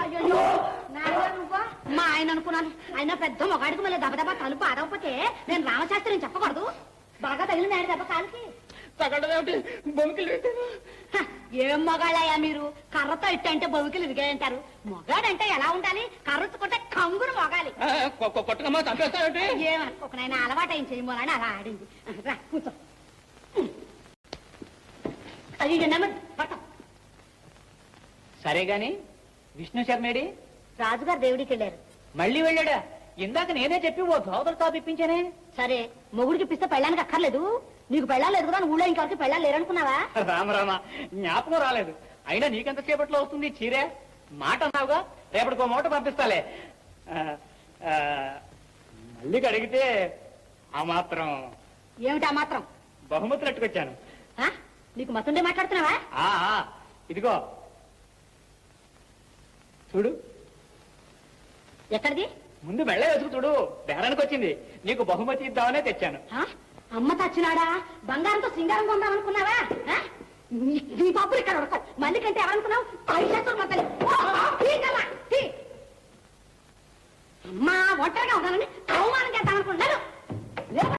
అయ్యో? మా ఆయన అనుకున్నాను. ఆయన పెద్ద మొగాడికి మళ్ళీ దెబ్బ తలుపు ఆడకపోతే నేను రామశాస్త్రిని చెప్పకూడదు. బాగా తగిలింది ఆయన దెబ్బ కాలికి. పెట్టాను. హ, ఏం మొగాళ్ళయ్యా మీరు? కర్రతో ఇట్టంటే బొవికలు ఇరిగాయంటారు మొగాడంటే ఎలా ఉండాలి? కర్రచుకుంటే కంగురు మొగాలి. కొట్టకమ్మా చంపేస్తావేంటి ఏమనుకోక నాయన అలవాటు ఏం చేయమోలని అలా ఆడింది. రా కూర్చో. అది పట్టం. సరే గాని విష్ణు శర్మేడి. రాజుగారు దేవుడికి వెళ్ళారు. మళ్ళీ వెళ్ళాడా? ఇందాక నేనే చెప్పి ఓ దోదలు తాపిప్పించానే సరే మొగుడికి ఇప్పిస్తే పెళ్ళానికి అక్కర్లేదు. నీకు పెళ్ళాలి లేదు కదా ఊళ్ళో ఇంకొకరికి పెళ్ళాలి లేరనుకున్నావా? రామ రామ జ్ఞాపకం రాలేదు. అయినా నీకెంత సేపట్లో వస్తుంది చీరే? మాట అన్నావుగా రేపటికో మూట పంపిస్తాలే. ఆ, మళ్ళీ అడిగితే ఆ మాత్రం ఏమిటా మాత్రం? బహుమతులు ఎట్టుకొచ్చాను ఆ? నీకు మతుండే మాట్లాడుతున్నావా? ఆ, ఆ, ఇదిగో చూడు. ఎక్కడిది? ముందు మెళ్ళ వేసుకు చూడు. బేరానికి వచ్చింది. నీకు బహుమతి ఇద్దామనే తెచ్చాను. అమ్మ తచ్చినాడా? బంగారంతో సింగారం కొందాం అనుకున్నావా? నీ పప్పులు ఇక్కడ ఉడకవు మళ్ళీ కంటే ఎవరనుకున్నావు అమ్మా ఒంటరిగా ఉండాలని అవమానం చేద్దాం అనుకున్నాను.